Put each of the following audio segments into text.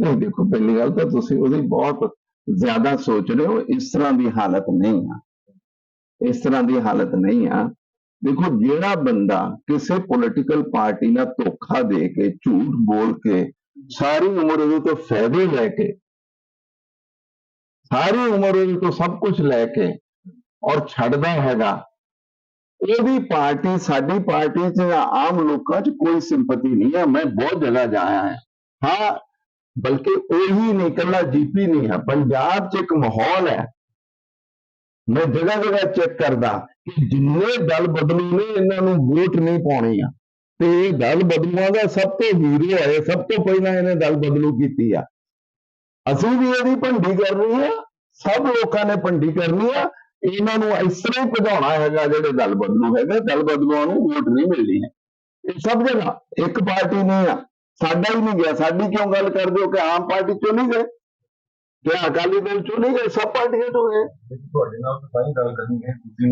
ਨਹੀਂ ਦੇਖੋ ਪਹਿਲੀ ਗੱਲ ਤਾਂ ਤੁਸੀਂ ਉਹਦੀ ਬਹੁਤ ਜ਼ਿਆਦਾ ਸੋਚ ਰਹੇ ਹੋ ਇਸ ਤਰ੍ਹਾਂ ਦੀ ਹਾਲਤ ਨਹੀਂ ਆ ਇਸ ਤਰ੍ਹਾਂ ਦੀ ਹਾਲਤ ਨਹੀਂ ਆ ਦੇਖੋ ਜਿਹੜਾ ਬੰਦਾ ਕਿਸੇ ਪੋਲੀਟੀਕਲ ਪਾਰਟੀ ਨਾਲ ਧੋਖਾ ਦੇ ਕੇ ਝੂਠ ਬੋਲ ਕੇ ਸਾਰੀ ਉਮਰ ਉਹਦੇ ਤੋਂ ਫਾਇਦੇ ਲੈ ਕੇ ਸਾਰੀ ਉਮਰ ਉਹਦੇ ਤੋਂ ਸਭ ਕੁਝ ਲੈ ਕੇ ਔਰ ਛੱਡਦਾ ਹੈਗਾ ਉਹਦੀ ਪਾਰਟੀ ਸਾਡੀ ਪਾਰਟੀ 'ਚ ਜਾਂ ਆਮ ਲੋਕਾਂ 'ਚ ਕੋਈ ਸਿੰਪਤੀ ਨਹੀਂ ਹੈ ਮੈਂ ਬਹੁਤ ਜਗ੍ਹਾ ਜਾਇਆ ਹਾਂ ਹਾਂ ਬਲਕਿ ਉਹੀ ਨਹੀਂ, ਇਕੱਲਾ ਜੀਪੀ ਨਹੀਂ ਹੈ। ਪੰਜਾਬ 'ਚ ਇੱਕ ਮਾਹੌਲ ਹੈ। ਮੈਂ ਜਗ੍ਹਾ ਜਗ੍ਹਾ ਚੈੱਕ ਕਰਦਾ ਕਿ ਜਿੰਨੇ ਦਲ ਬਦਲੂ ਨੇ, ਇਹਨਾਂ ਨੂੰ ਵੋਟ ਨਹੀਂ ਪਾਉਣੀ ਆ। ਤੇ ਇਹ ਦਲ ਬਦਲੂਆਂ ਦਾ ਸਭ ਤੋਂ ਹੀਰੋ ਹੈ ਸਭ ਤੋਂ ਪਹਿਲਾਂ ਇਹਨੇ ਦਲ ਬਦਲੂ ਕੀਤੀ ਆ। ਅਸੀਂ ਵੀ ਇਹਦੀ ਭੰਡੀ ਕਰਨੀ ਆ, ਸਭ ਲੋਕਾਂ ਨੇ ਭੰਡੀ ਕਰਨੀ ਆ। ਇਹਨਾਂ ਨੂੰ ਇਸ ਤਰ੍ਹਾਂ ਹੀ ਭਜਾਉਣਾ ਹੈਗਾ ਜਿਹੜੇ ਦਲ ਬਦਲੂ ਹੈਗੇ। ਦਲ ਬਦਲੂਆਂ ਨੂੰ ਵੋਟ ਨਹੀਂ ਮਿਲਣੀ ਹੈ। ਇਹ ਸਭ ਜਗ੍ਹਾ ਇੱਕ ਪਾਰਟੀ ਨਹੀਂ ਆ। ਸਾਡਾ ਹੀ ਨਹੀਂ ਗਿਆ। ਸਾਡੀ ਕਿਉਂ ਗੱਲ ਕਰਦੇ ਹੋ ਕਿ ਆਮ ਪਾਰਟੀ ਚੋਂ ਨਹੀਂ ਗਏ? ਕਿ ਅਕਾਲੀ ਦਲ ਚੋਂ ਨਹੀਂ ਗਏ ਸਭ ਪਾਰਟੀਆਂ ਤੋਂ ਗਏ। ਤੁਹਾਡੇ ਨਾਲ ਤਾਂ ਹੀ ਗੱਲ ਕਰਨੀ ਹੈ ਤੁਸੀਂ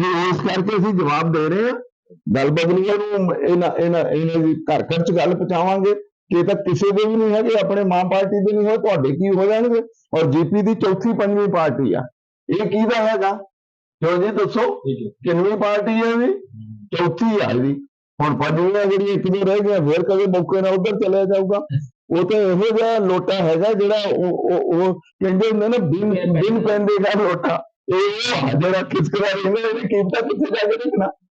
ਨੂੰ ਇਸ ਕਰਕੇ ਅਸੀਂ ਜਵਾਬ ਦੇ ਰਹੇ ਹਾਂ। ਦਲ ਬਦਲੂਆਂ ਨੂੰ ਇਹਨਾਂ ਇਹਨਾਂ ਇਹਨਾਂ ਦੀ ਘਰ ਘਰ ਚ ਗੱਲ ਪਹੁੰਚਾਵਾਂਗੇ। ਕਿ ਤਾਂ ਕਿਸੇ ਦੇ ਵੀ ਨਹੀਂ ਹੈਗੇ ਆਪਣੇ ਮਾਂ ਪਾਰਟੀ ਦੇ ਨਹੀਂ ਹੋਏ ਤੁਹਾਡੇ ਕੀ ਹੋ ਜਾਣਗੇ? ਔਰ ਜੀਪੀ ਦੀ ਚੌਥੀ ਪੰਜਵੀਂ ਪਾਰਟੀ ਆ। ਇਹ ਕਿਹਦਾ ਹੈਗਾ? ਕਿਉਂ ਜੀ ਦੱਸੋ ਕਿੰਨਵੀਂ ਪਾਰਟੀ ਹੈ ਇਹਦੀ? ਚੌਥੀ ਆ ਇਹਦੀ। ਹੁਣ ਪੰਜਵੀਂ ਜਿਹੜੀਆਂ ਇੱਕ ਦੋ ਰਹਿ ਗਈਆਂ ਫਿਰ ਕਦੇ ਮੌਕੇ ਨਾਲ ਉਧਰ ਚਲਿਆ ਜਾਊਗਾ। ਉਹ ਤਾਂ ਇਹੋ ਜਿਹਾ ਲੋਟਾ ਹੈਗਾ ਜਿਹੜਾ ਉਹ ਕਹਿੰਦੇ ਹੁੰਦੇ ਨੇ ਬਿਨ ਬਿਨ ਪੈਂਦੇ। ਦਾ ਲੋਟਾ। ਇਹ ਜਿਹੜਾ ਖਿਸਕਦਾ ਰਹਿੰਦਾ ਇਹਦੀ ਕੀਮਤਾਂ ਕਿੱਥੇ ਜਾ ਕੇ ਦੇਖਣਾ